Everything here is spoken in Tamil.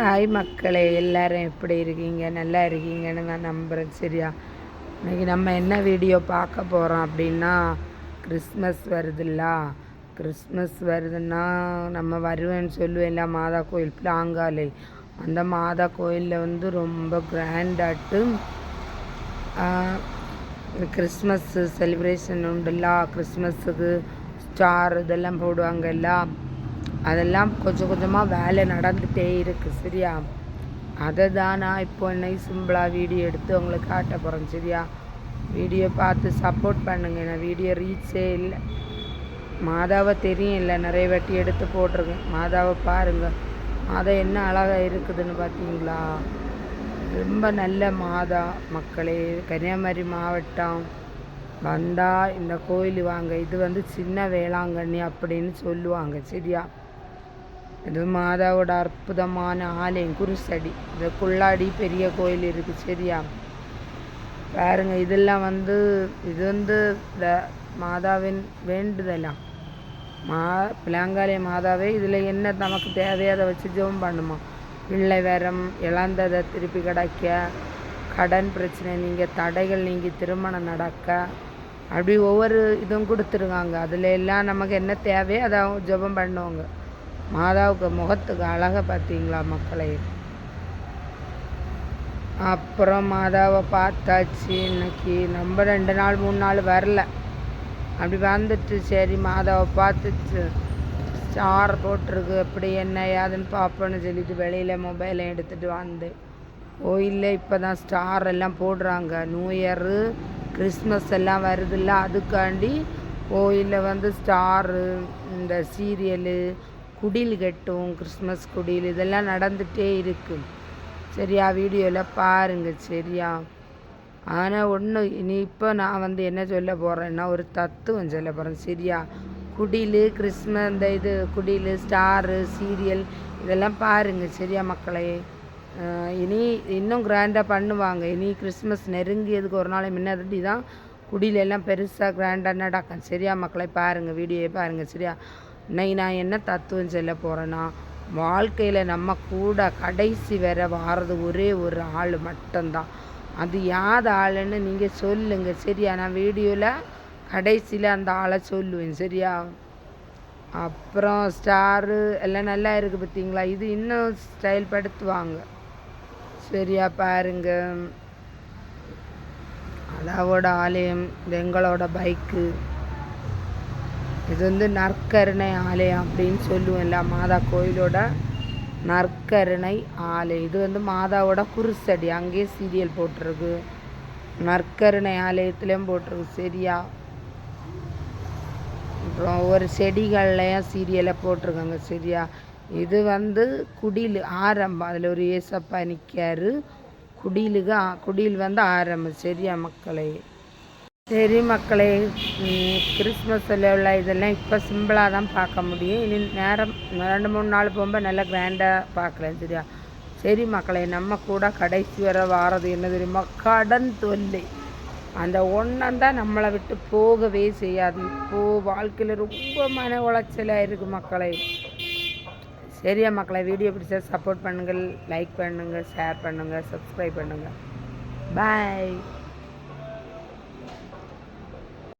ஹாய் மக்களே எல்லாரும் எப்படி இருக்கீங்க? நல்லா இருக்கீங்கன்னு நான் நம்புகிறேன் சரியா? இன்னைக்கு நம்ம என்ன வீடியோ பார்க்க போகிறோம் அப்படின்னா கிறிஸ்மஸ் வருதுல்ல? கிறிஸ்மஸ் வருதுன்னா நம்ம வருவேன்னு சொல்லுவேன்ல மாதா கோயில் பிளாங்காலை. அந்த மாதா கோயிலில் வந்து ரொம்ப கிராண்டாட்டு கிறிஸ்மஸ் செலிப்ரேஷன் உண்டுல்ல கிறிஸ்மஸுக்கு ஸ்டார் இதெல்லாம் போடுவாங்கல்ல அதெல்லாம் கொஞ்சம் கொஞ்சமாக வேலை நடந்துகிட்டே இருக்குது சரியா? அதை தான் நான் இப்போ என்னை சிம்பிளாக வீடியோ எடுத்து உங்களுக்கு காட்ட போகிறேன் சரியா? வீடியோ பார்த்து சப்போர்ட் பண்ணுங்க நான் வீடியோ ரீச்சே இல்லை. மாதாவை தெரியும் இல்லை நிறைய வாட்டி எடுத்து போட்டிருக்கேன். மாதாவை பாருங்கள் மாதா என்ன அழகாக இருக்குதுன்னு பார்த்தீங்களா? ரொம்ப நல்ல மாதா மக்களே. கன்னியாகுமரி மாவட்டம். வந்தால் இந்த கோயில் வாங்க. இது வந்து சின்ன வேளாங்கண்ணி அப்படின்னு சொல்லுவாங்க சரியா? இது மாதாவோட அற்புதமான ஆலயம் குருசடி. இந்த குள்ளாடி பெரிய கோயில் இருக்குது சரியா? பாருங்க இதெல்லாம் வந்து இது வந்து இந்த மாதாவின் வேண்டுதலாம் மா பிளாங்காலய மாதாவே இதில் என்ன நமக்கு தேவையோ அதை வச்சு ஜெபம் பண்ணுமா? பிள்ளை வரம் இழந்ததை திருப்பி கிடைக்க கடன் பிரச்சனை நீங்கள் தடைகள் நீங்கள் திருமணம் நடக்க அப்படி ஒவ்வொரு இதுவும் கொடுத்துருக்காங்க. அதில் எல்லாம் நமக்கு என்ன தேவையோ அதை ஜெபம் பண்ணுவாங்க. மாதாவுக்கு முகத்துக்கு அழகாக பார்த்தீங்களா மக்களை? அப்புறம் மாதாவை பார்த்தாச்சு இன்னைக்கு நம்ம ரெண்டு நாள் மூணு நாள் வரல. அப்படி வந்துட்டு சரி மாதாவை பார்த்துச்சு ஸ்டார் போட்டிருக்கு எப்படி என்ன ஏதுன்னு பார்ப்போன்னு சொல்லிட்டு வெளியில் மொபைலை எடுத்துகிட்டு வந்தேன் கோயிலில் இப்போ தான் ஸ்டார் எல்லாம் போடுறாங்க. நியூ இயரு கிறிஸ்மஸ் எல்லாம் வருதுல்ல அதுக்காண்டி கோயிலில் வந்து ஸ்டாரு இந்த சீரியலு குடில் கட்டும் கிறிஸ்மஸ் குடில் இதெல்லாம் நடந்துகிட்டே இருக்குது சரியா வீடியோவில் பாருங்கள் சரியா. ஆனால் ஒன்று இனி இப்போ நான் வந்து என்ன சொல்ல போகிறேன்னா ஒரு தத்துவம் சொல்ல போகிறேன் சரியா. குடில் கிறிஸ்மஸ் இந்த இது குடில் ஸ்டாரு சீரியல் இதெல்லாம் பாருங்கள் சரியா மக்களே. இனி இன்னும் கிராண்டாக பண்ணுவாங்க. இனி கிறிஸ்மஸ் நெருங்கியதுக்கு ஒரு நாள் முன்னாடி தான் குடியிலெல்லாம் பெருசாக கிராண்டாக நடக்கும். சரியா மக்களை பாருங்கள் வீடியோவை பாருங்கள் சரியா. இன்னைக்கு நான் என்ன தத்துவம் சொல்ல போகிறேன்னா வாழ்க்கையில் நம்ம கூட கடைசி வர வாரது ஒரே ஒரு ஆள் மட்டும்தான். அது யார் ஆளுன்னு நீங்கள் சொல்லுங்கள் சரியா? நான் வீடியோவில் கடைசியில் அந்த ஆளை சொல்லுவேன் சரியா? அப்புறம் ஸ்டாரு எல்லாம் நல்லா இருக்குது பார்த்தீங்களா இது இன்னும் ஸ்டைல் படுத்துவாங்க சரியா? பாருங்க. அதாவோட ஆலயம் எங்களோட பைக்கு. இது வந்து நற்கருணை ஆலயம் அப்படின்னு சொல்லுவோம்ல மாதா கோயிலோட நற்கருணை ஆலயம். இது வந்து மாதாவோட குருசடி. அங்கேயே சீரியல் போட்டிருக்கு. நற்கருணை ஆலயத்துலேயும் போட்டிருக்கு. சரியா? அப்புறம் ஒரு செடிகள்லையும் சீரியலை போட்டிருக்காங்க. சரியா? இது வந்து குடில் ஆரம்பம். அதில் ஒரு ஏசப்பா நிற்காரு குடிலுக்கு குடில் வந்து ஆரம்பம். சரியா மக்களே? சரி மக்களே கிறிஸ்மஸ் உள்ள இதெல்லாம் இப்போ சிம்பிளாக தான் பார்க்க முடியும். இனி நேரம் ரெண்டு மூணு நாள் போகும்போது நல்லா கிராண்டாக பார்க்கலாம் சரியா? சரி மக்களே நம்ம கூட கடைசி வர வாரது என்ன தெரியுமா? கடன் தொல்லை. அந்த ஒன்றம் தான் நம்மளை விட்டு போகவே செய்யாது. இப்போது வாழ்க்கையில் ரொம்ப மன உளைச்சலாக இருக்குது மக்களை. சரியா மக்களை வீடியோ பிடிச்சா சப்போர்ட் பண்ணுங்கள் லைக் பண்ணுங்கள் ஷேர் பண்ணுங்கள் சப்ஸ்கிரைப் பண்ணுங்கள். பாய்